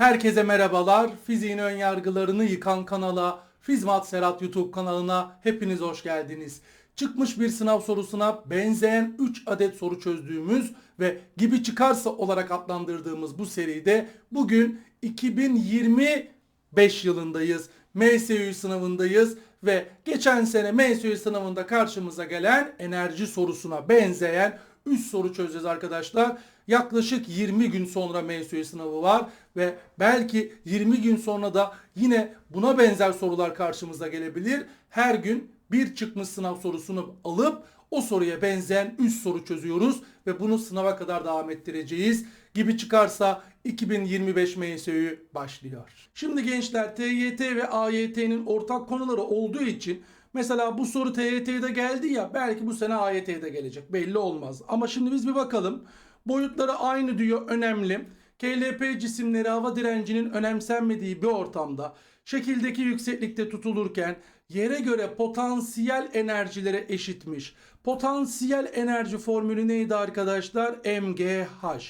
Herkese merhabalar. Fiziğin ön yargılarını yıkan kanala, Fizmat Serhat YouTube kanalına hepiniz hoş geldiniz. Çıkmış bir sınav sorusuna benzeyen 3 adet soru çözdüğümüz ve gibi çıkarsa olarak adlandırdığımız bu seride bugün 2025 yılındayız. MSÜ sınavındayız ve geçen sene MSÜ sınavında karşımıza gelen enerji sorusuna benzeyen 3 soru çözeceğiz arkadaşlar. Yaklaşık 20 gün sonra MSÜ sınavı var ve belki 20 gün sonra da yine buna benzer sorular karşımıza gelebilir. Her gün bir çıkmış sınav sorusunu alıp o soruya benzeyen 3 soru çözüyoruz ve bunu sınava kadar devam ettireceğiz. Gibi çıkarsa 2025 MSÜ başlıyor. Şimdi gençler TYT ve AYT'nin ortak konuları olduğu için mesela bu soru TYT'de geldi ya belki bu sene AYT'de gelecek belli olmaz. Ama şimdi biz bir bakalım. Boyutları aynı diyor önemli. KLP cisimleri hava direncinin önemsenmediği bir ortamda şekildeki yükseklikte tutulurken yere göre potansiyel enerjilere eşitmiş. Potansiyel enerji formülü neydi arkadaşlar? MGH.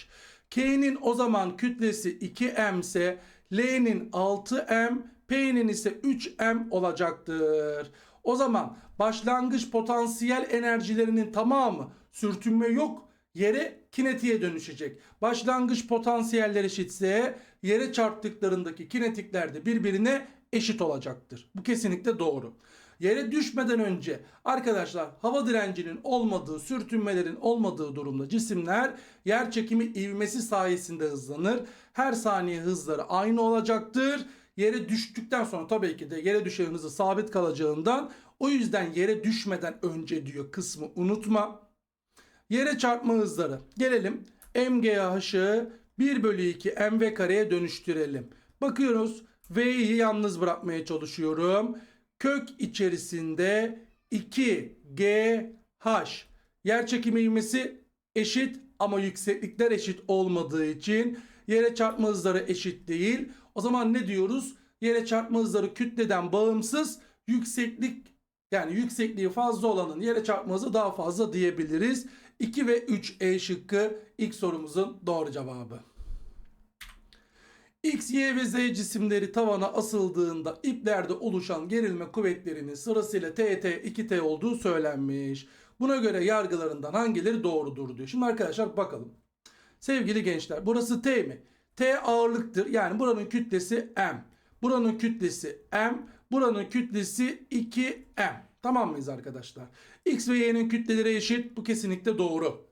K'nin o zaman kütlesi 2M ise L'nin 6M, P'nin ise 3M olacaktır. O zaman başlangıç potansiyel enerjilerinin tamamı sürtünme yok yere kinetiğe dönüşecek. Başlangıç potansiyeller eşitse yere çarptıklarındaki kinetikler de birbirine eşit olacaktır. Bu kesinlikle doğru. Yere düşmeden önce arkadaşlar hava direncinin olmadığı, sürtünmelerin olmadığı durumda cisimler yer çekimi ivmesi sayesinde hızlanır. Her saniye hızları aynı olacaktır. Yere düştükten sonra tabii ki de yere düşen hızı sabit kalacağından o yüzden yere düşmeden önce diyor kısmı unutma. Yere çarpma hızları. Gelelim MGH'ı 1 bölü 2 mv kareye dönüştürelim. Bakıyoruz V'yi yalnız bırakmaya çalışıyorum. Kök içerisinde 2GH. Yer çekimi ivmesi eşit ama yükseklikler eşit olmadığı için yere çarpma hızları eşit değil. O zaman ne diyoruz? Yere çarpma hızları kütleden bağımsız yükseklik yani yüksekliği fazla olanın yere çarpma hızı daha fazla diyebiliriz. 2 ve 3 E şıkkı ilk sorumuzun doğru cevabı. X, Y ve Z cisimleri tavana asıldığında iplerde oluşan gerilme kuvvetlerinin sırasıyla TT, 2T olduğu söylenmiş. Buna göre yargılarından hangileri doğrudur diyor. Şimdi arkadaşlar bakalım. Sevgili gençler burası T mi? T ağırlıktır. Yani buranın kütlesi M. Buranın kütlesi M. Buranın kütlesi 2M. Tamam mıyız arkadaşlar? X ve Y'nin kütleleri eşit. Bu kesinlikle doğru.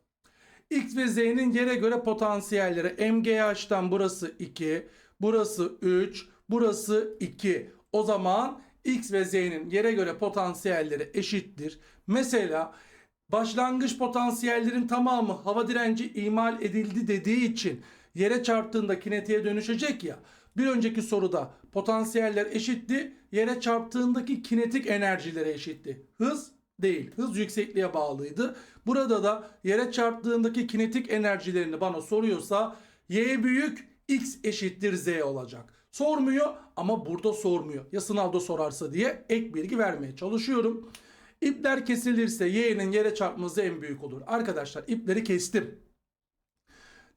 X ve Z'nin yere göre potansiyelleri MGH'tan burası 2, burası 3, burası 2. O zaman X ve Z'nin yere göre potansiyelleri eşittir. Mesela başlangıç potansiyellerin tamamı hava direnci imal edildi dediği için yere çarptığında kinetiğe dönüşecek ya. Bir önceki soruda potansiyeller eşitti. Yere çarptığındaki kinetik enerjilere eşitti. Hız değil. Hız yüksekliğe bağlıydı. Burada da yere çarptığındaki kinetik enerjilerini bana soruyorsa y büyük x eşittir z olacak. Sormuyor ama burada sormuyor. Ya sınavda sorarsa diye ek bilgi vermeye çalışıyorum. İpler kesilirse y'nin yere çarpması en büyük olur. Arkadaşlar ipleri kestim.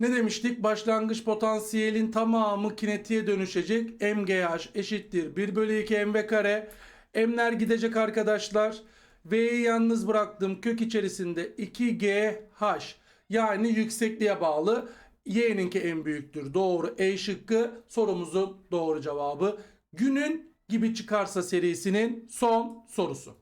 Ne demiştik? Başlangıç potansiyelin tamamı kinetiğe dönüşecek. MGH eşittir 1 bölü 2 mv kare. M'ler gidecek arkadaşlar. V'yi yalnız bıraktım. Kök içerisinde 2GH yani yüksekliğe bağlı. Y'ninki en büyüktür. Doğru. E şıkkı sorumuzun doğru cevabı. Günün gibi çıkarsa serisinin son sorusu.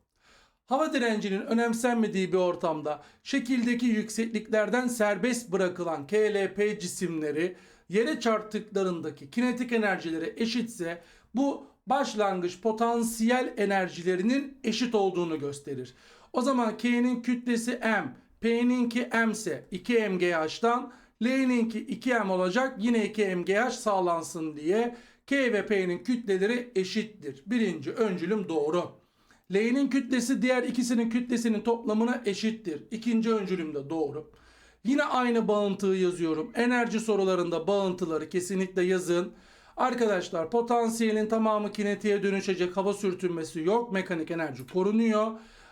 Hava direncinin önemsenmediği bir ortamda şekildeki yüksekliklerden serbest bırakılan KLP cisimleri yere çarptıklarındaki kinetik enerjileri eşitse bu başlangıç potansiyel enerjilerinin eşit olduğunu gösterir. O zaman K'nin kütlesi M, P'ninki M ise 2 MGH'dan L'ninki 2M olacak. Yine 2 MGH sağlansın diye K ve P'nin kütleleri eşittir. Birinci öncülüm doğru. L'nin kütlesi diğer ikisinin kütlesinin toplamına eşittir. İkinci öncülüm de doğru. Yine aynı bağıntıyı yazıyorum. Enerji sorularında bağıntıları kesinlikle yazın. Arkadaşlar potansiyelin tamamı kinetiğe dönüşecek hava sürtünmesi yok. Mekanik enerji korunuyor.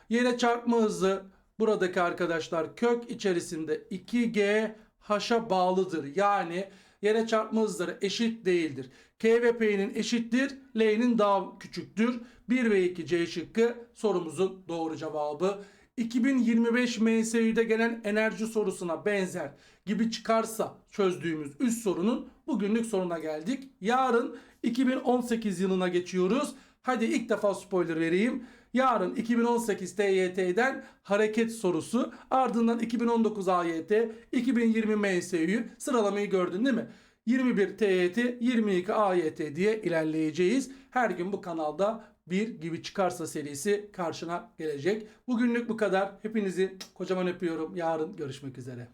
Yere çarpma hızı buradaki arkadaşlar kök içerisinde 2G H'a bağlıdır. Yani yere çarpma hızları eşit değildir. K ve P'nin eşittir, L'nin daha küçüktür. 1 ve 2 C şıkkı sorumuzun doğru cevabı. 2025 MSÜ'de gelen enerji sorusuna benzer gibi çıkarsa çözdüğümüz üst sorunun bugünlük sonuna geldik. Yarın 2018 yılına geçiyoruz. Hadi ilk defa spoiler vereyim. Yarın 2018 TYT'den hareket sorusu ardından 2019 AYT, 2020 MSÜ sıralamayı gördün değil mi? 21 TYT, 22 AYT diye ilerleyeceğiz. Her gün bu kanalda bir gibi çıkarsa serisi karşına gelecek. Bugünlük bu kadar. Hepinizi kocaman öpüyorum. Yarın görüşmek üzere.